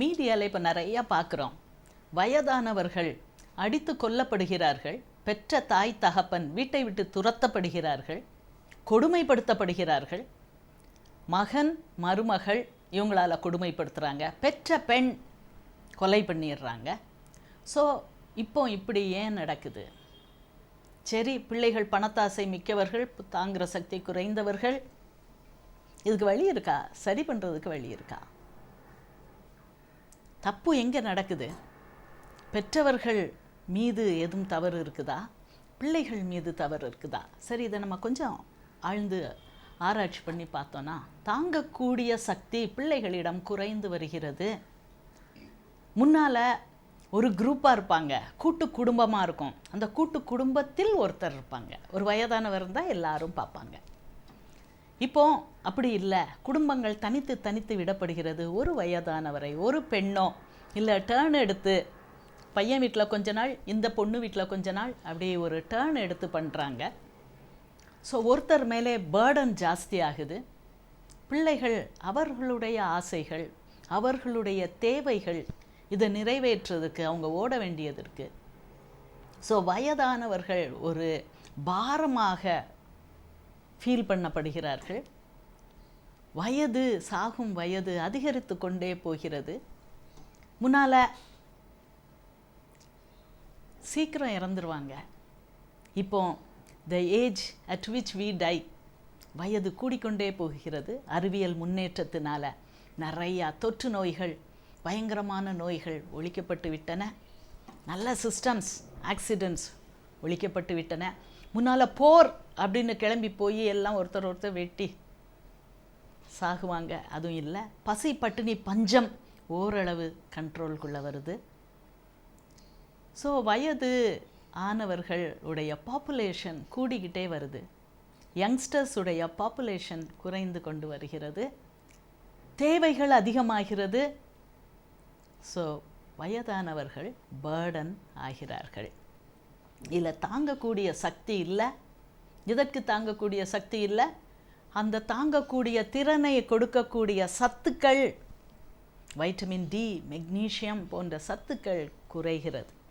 மீடியாவில் இப்போ நிறையா பார்க்குறோம் வயதானவர்கள் அடித்து கொல்லப்படுகிறார்கள் பெற்ற தாய் தகப்பன் வீட்டை விட்டு துரத்தப்படுகிறார்கள் கொடுமைப்படுத்தப்படுகிறார்கள். மகன் மருமகள் இவங்களால் கொடுமைப்படுத்துகிறாங்க பெற்ற பெண் கொலை பண்ணிடுறாங்க. ஸோ இப்போ இப்படி ஏன் நடக்குது? சரி பிள்ளைகள் பணத்தாசை மிக்கவர்கள் தாங்குகிற சக்தி குறைந்தவர்கள். இதுக்கு வழி இருக்கா? சரி பண்ணுறதுக்கு வழி இருக்கா? தப்பு எங்கே நடக்குது? பெற்றவர்கள் மீது எதுவும் தவறு இருக்குதா? பிள்ளைகள் மீது தவறு இருக்குதா? சரி இதை நம்ம கொஞ்சம் ஆழ்ந்து ஆராய்ச்சி பண்ணி பார்த்தோன்னா தாங்கக்கூடிய சக்தி பிள்ளைகளிடம் குறைந்து வருகிறது. முன்னால் ஒரு குரூப்பாக இருப்பாங்க. கூட்டு குடும்பமாக இருக்கும். அந்த கூட்டு குடும்பத்தில் ஒருத்தர் இருப்பாங்க. ஒரு வயதானவர் இருந்தால் எல்லாரும் பார்ப்பாங்க. இப்போ அப்படி இல்லை. குடும்பங்கள் தனித்து தனித்து விடப்படுகிறது. ஒரு வயதானவரை ஒரு பெண்ணோ இல்லை டேர்ன் எடுத்து பையன் வீட்டில் கொஞ்ச நாள் இந்த பொண்ணு வீட்டில் கொஞ்ச நாள் அப்படியே ஒரு டேர்ன் எடுத்து பண்ணுறாங்க ஸோ ஒருத்தர் மேலே பேர்டன் ஜாஸ்தி ஆகுது. பிள்ளைகள் அவர்களுடைய ஆசைகள் அவர்களுடைய தேவைகள் இதை நிறைவேற்றுறதுக்கு அவங்க ஓட வேண்டியது இருக்குது ஸோ வயதானவர்கள் ஒரு பாரமாக ஃபீல் பண்ணப்படுகிறார்கள். வயது சாகும் வயது அதிகரித்து கொண்டே போகிறது. முன்னால் சீக்கிரம் இறந்துருவாங்க. இப்போ the age at which we die வயது கூடிக்கொண்டே போகிறது. அறிவியல் முன்னேற்றத்தினால நிறையா தொற்று நோய்கள் பயங்கரமான நோய்கள் ஒழிக்கப்பட்டு விட்டன. நல்ல சிஸ்டம்ஸ் ஆக்சிடெண்ட்ஸ் ஒழிக்கப்பட்டு விட்டன. முன்னால் போர் அப்படின்னு கிளம்பி போய் எல்லாம் ஒருத்தர் ஒருத்தர் வெட்டி சாகுவாங்க. அதுவும் இல்லை. பசி பட்டினி பஞ்சம் ஓரளவு கண்ட்ரோல்குள்ளே வருது. ஸோ வயது ஆனவர்களுடைய பாப்புலேஷன் கூடிக்கிட்டே வருது. யங்ஸ்டர்ஸ் உடைய பாப்புலேஷன் குறைந்து கொண்டு வருகிறது. தேவைகள் அதிகமாகிறது. ஸோ வயதானவர்கள் பேர்டன் ஆகிறார்கள். இதில் தாங்கக்கூடிய சக்தி இல்லை. இதற்கு தாங்கக்கூடிய சக்தி இல்லை. அந்த தாங்கக்கூடிய திறனை கொடுக்கக்கூடிய சத்துக்கள் வைட்டமின் டி மெக்னீஷியம் போன்ற சத்துக்கள் குறைகிறது.